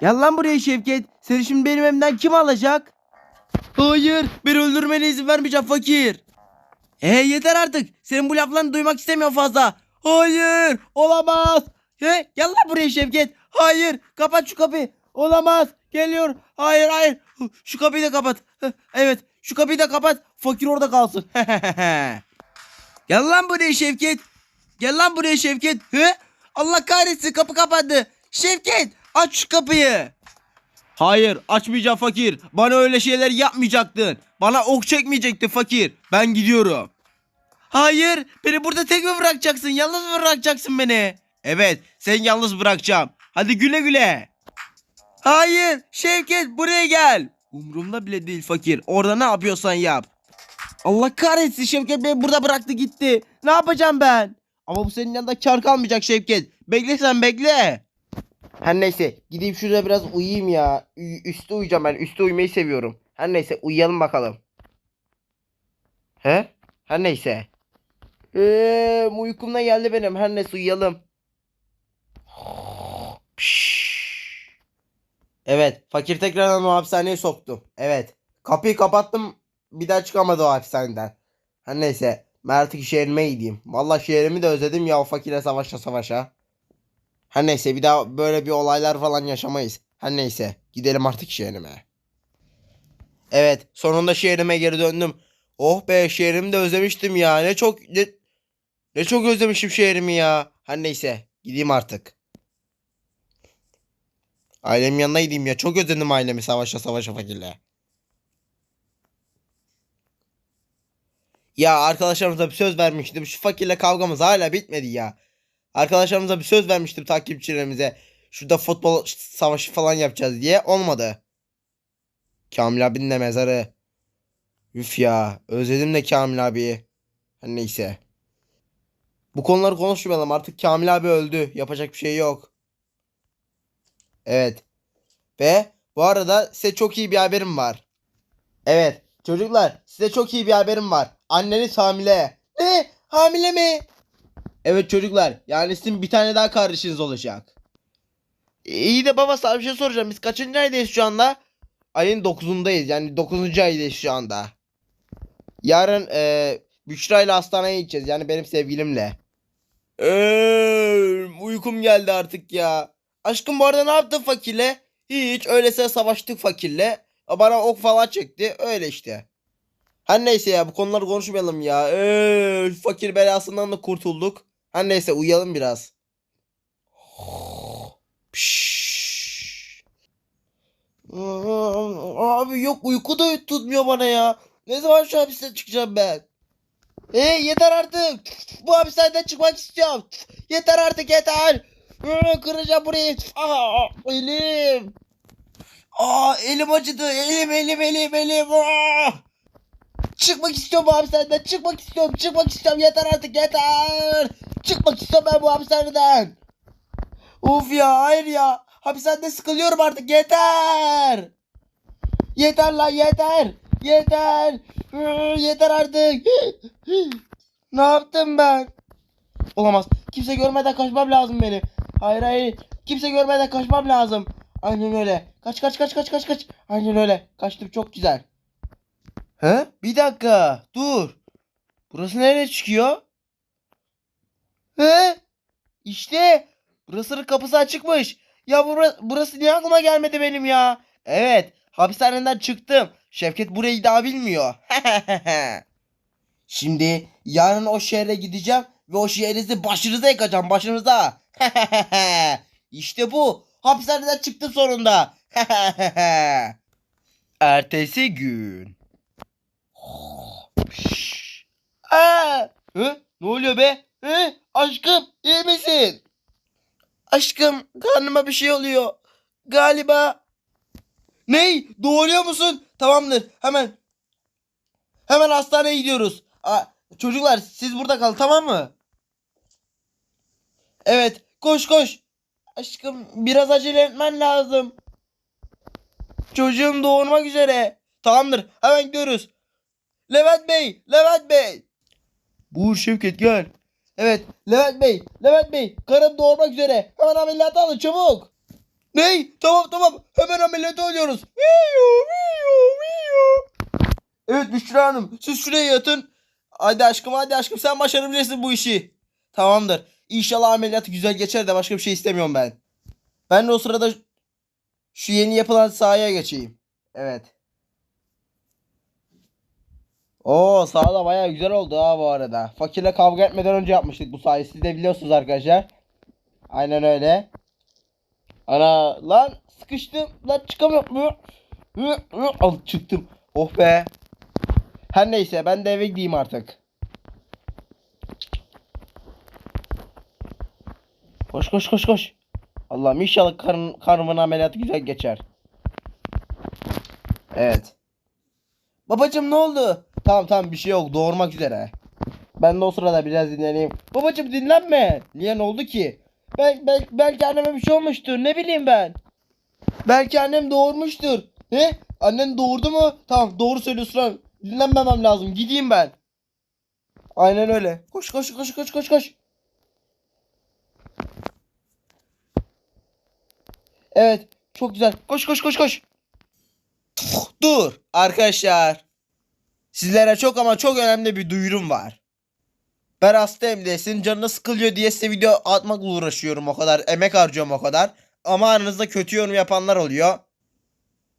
Gel lan buraya Şevket. Seni şimdi benim evimden kim alacak? Hayır. Beni öldürmene izin vermeyeceğim fakir. He yeter artık. Senin bu laflarını duymak istemiyorum fazla. Hayır. Olamaz. He gel lan buraya Şevket. Hayır. Kapat şu kapıyı. Olamaz. Geliyor. Hayır hayır. Şu kapıyı da kapat. Evet. Şu kapıyı da kapat. Fakir orada kalsın. gel lan buraya Şevket. Gel lan buraya Şevket. He? Allah kahretsin kapı kapandı. Şevket aç kapıyı. Hayır açmayacağım fakir. Bana öyle şeyler yapmayacaktın. Bana ok çekmeyecekti fakir. Ben gidiyorum. Hayır beni burada tek mi bırakacaksın? Yalnız mı bırakacaksın beni? Evet sen yalnız bırakacağım. Hadi güle güle. Hayır Şevket buraya gel. Umurumda bile değil fakir. Orada ne yapıyorsan yap. Allah kahretsin Şevket beni burada bıraktı gitti. Ne yapacağım ben? Ama bu senin yanında kar kalmayacak Şevket. Bekle sen bekle. Her neyse gideyim şurada biraz uyuyayım ya. Ü- üstte uyuyacağım ben. Üstte uyumayı seviyorum. Her neyse uyuyalım bakalım. He? Her neyse. Eee uykum da geldi benim. Her neyse uyuyalım. Evet. Fakir tekrardan o hapishaneye soktum. Evet. Kapıyı kapattım. Bir daha çıkamadı o hapishaneden. Her neyse. Ben artık şehrime gideyim. Vallahi şehrimi de özledim ya o fakire savaşa savaşa. Her neyse bir daha böyle bir olaylar falan yaşamayız. Her neyse gidelim artık şehrime. Evet sonunda şehrime geri döndüm. Oh be şehrimi de özlemiştim ya. Ne çok ne, ne çok özlemişim şehrimi ya. Her neyse gideyim artık. Ailemin yanına gideyim ya. Çok özledim ailemi savaşa savaşa fakirle. Ya arkadaşlarımıza bir söz vermiştim. Şu fakirle kavgamız hala bitmedi ya. Arkadaşlarımıza bir söz vermiştim takipçilerimize. Şurada futbol savaşı falan yapacağız diye. Olmadı. Kamil abinin de mezarı. Üf ya. Özledim de Kamil abiyi. Her neyse. Bu konuları konuşmayalım. Artık Kamil abi öldü. Yapacak bir şey yok. Evet. Ve bu arada size çok iyi bir haberim var. Evet. Çocuklar size çok iyi bir haberim var. Anneniz hamile. Ne? Hamile mi? Evet çocuklar. Yani sizin bir tane daha kardeşiniz olacak. İyi de baba sana bir şey soracağım. Biz kaçıncı aydayız şu anda? Ayın 9'undayız. Yani 9. aydayız şu anda. Yarın e, Büşra ile hastaneye gideceğiz. Yani benim sevgilimle. Eee, uykum geldi artık ya. Aşkım bu arada ne yaptın fakirle? Hiç öylesine savaştık fakirle. Bana ok falan çekti. Öyle işte. Her neyse ya bu konuları konuşmayalım ya. Eee, fakir belasından da kurtulduk. Her neyse uyuyalım biraz. Abi yok uyku da tutmuyor bana ya. Ne zaman şu hapisten çıkacağım ben? E yeter artık. Bu hapishaneden çıkmak istiyorum. Yeter artık yeter. Kıracağım burayı. Aa, elim. Aa elim acıdı. Elim elim elim elim. Aa. Çıkmak istiyorum hapishaneden. Çıkmak istiyorum. Çıkmak istiyorum. Yeter artık yeter. Çıkmak istiyorum ben bu hapishaneden. Uf ya hayır ya. Hapishanede sıkılıyorum artık yeter. Yeter lan yeter. Yeter. Yeter artık. ne yaptım ben? Olamaz. Kimse görmeden kaçmam lazım benim. Hayır hayır. Kimse görmeden kaçmam lazım. Aynen öyle. Kaç kaç kaç kaç kaç kaç. Aynen öyle. Kaçtım çok güzel. He? Bir dakika. Dur. Burası nereye çıkıyor? İşte. Burasının kapısı açıkmış. Ya burası, burası niye aklıma gelmedi benim ya? Evet. Hapishaneden çıktım. Şevket burayı daha bilmiyor. Şimdi yarın o şehre gideceğim ve o şehrinizi başınıza yıkacağım başınıza. işte bu. Hapishaneden çıktı sonunda. Ertesi gün. Aa, hı? Ne oluyor be? Hı? Aşkım iyi misin? Aşkım karnıma bir şey oluyor. Galiba. Ney? Doğuruyor musun? Tamamdır. Hemen. Hemen hastaneye gidiyoruz. Aa, çocuklar siz burada kalın tamam mı? Evet. Koş koş. Aşkım biraz acele etmen lazım. Çocuğum doğurmak üzere. Tamamdır. Hemen gidiyoruz. Levent Bey. Levent Bey. Buyur Şevket gel. Evet Levent Bey. Levent Bey. Karım doğurmak üzere. Hemen ameliyata alın çabuk. Ney? Tamam tamam. Hemen ameliyat oluyoruz. Viyo, viyo, viyo. Evet Büşra Hanım. Siz şuraya yatın. Hadi aşkım hadi aşkım sen başarabilirsin bu işi. Tamamdır. İnşallah ameliyatı güzel geçer de başka bir şey istemiyorum ben. Ben de o sırada şu yeni yapılan sahaya geçeyim. Evet. Oo sahada baya güzel oldu ha bu arada. Fakirle kavga etmeden önce yapmıştık bu sahayı. Siz de biliyorsunuz arkadaşlar. Aynen öyle. Ana lan sıkıştım. Lan çıkamıyorum. Al çıktım. Oh be. Her neyse ben de eve gideyim artık. Koş koş koş koş. Allah'ım inşallah karın, karnımın ameliyatı güzel geçer. Evet. Babacım ne oldu? Tamam tamam bir şey yok doğurmak üzere. Ben de o sırada biraz dinleneyim. Babacım dinlenme. Niye ne oldu ki? Bel, bel, belki anneme bir şey olmuştur ne bileyim ben. Belki annem doğurmuştur. Ne? Annen doğurdu mu? Tamam doğru söylüyorsun abi. Dinlenmemem lazım gideyim ben. Aynen öyle. Koş koş koş koş koş koş. Evet çok güzel. Koş koş koş koş. Dur arkadaşlar. Sizlere çok ama çok önemli bir duyurum var. Ben hastayım diye senin canına sıkılıyor diye size video atmakla uğraşıyorum o kadar. Emek harcıyorum o kadar. Ama aranızda kötü yorum yapanlar oluyor.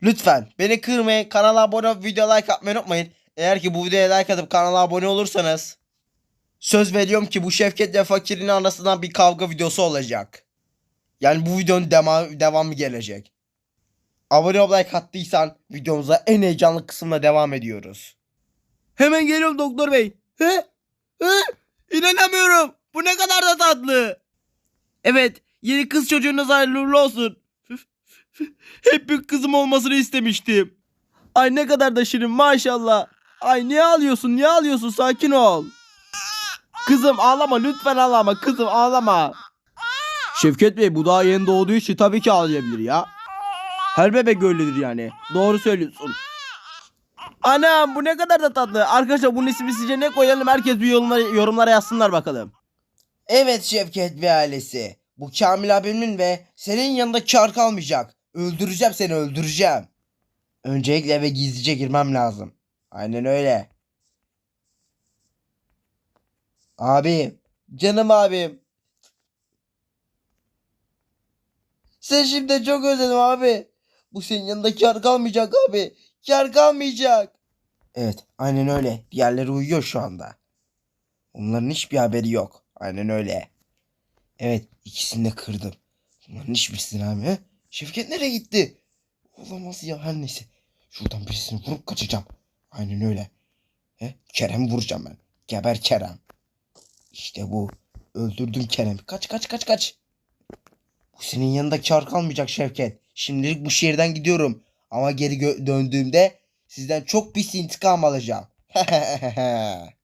Lütfen beni kırmayın. Kanala abone olup video like atmayı unutmayın. Eğer ki bu videoya like atıp kanala abone olursanız söz veriyorum ki bu Şevket ve Fakir'in arasından bir kavga videosu olacak. Yani bu videonun dema- devamı gelecek. Abone ol like attıysan videomuza en heyecanlı kısımla devam ediyoruz. Hemen geliyorum doktor bey. He? He? İnanamıyorum. Bu ne kadar da tatlı. Evet yeni kız çocuğunuz hayırlı olsun. Hep bir kızım olmasını istemiştim. Ay ne kadar da şirin maşallah. Ay niye ağlıyorsun niye ağlıyorsun sakin ol. Kızım ağlama lütfen ağlama kızım ağlama. Şevket Bey bu daha yeni doğduğu için tabii ki ağlayabilir ya. Her bebek öyledir yani. Doğru söylüyorsun. Anam bu ne kadar da tatlı. Arkadaşlar bunun ismi sizce ne koyalım? Herkes bir yorumlara, yorumlara yazsınlar bakalım. Evet Şevket ve ailesi. Bu Kamil abimin ve senin yanında kar kalmayacak. Öldüreceğim seni öldüreceğim. Öncelikle eve gizlice girmem lazım. Aynen öyle. Abim. Canım abim. Sen şimdi çok özledim abi. Bu senin yanında kar kalmayacak abi. Kar kalmayacak. Evet aynen öyle. Diğerleri uyuyor şu anda. Onların hiçbir haberi yok. Aynen öyle. Evet ikisini de kırdım. Bunların hiçbirisini abi. Şevket nereye gitti? Olamaz ya her neyse. Şuradan birisini vurup kaçacağım. Aynen öyle. He? Kerem vuracağım ben. Geber Kerem. İşte bu. Öldürdüm Kerem. Kaç kaç kaç kaç. Bu senin yanında kar kalmayacak Şevket. Şimdilik bu şehirden gidiyorum. Ama geri döndüğümde sizden çok pis intikam alacağım.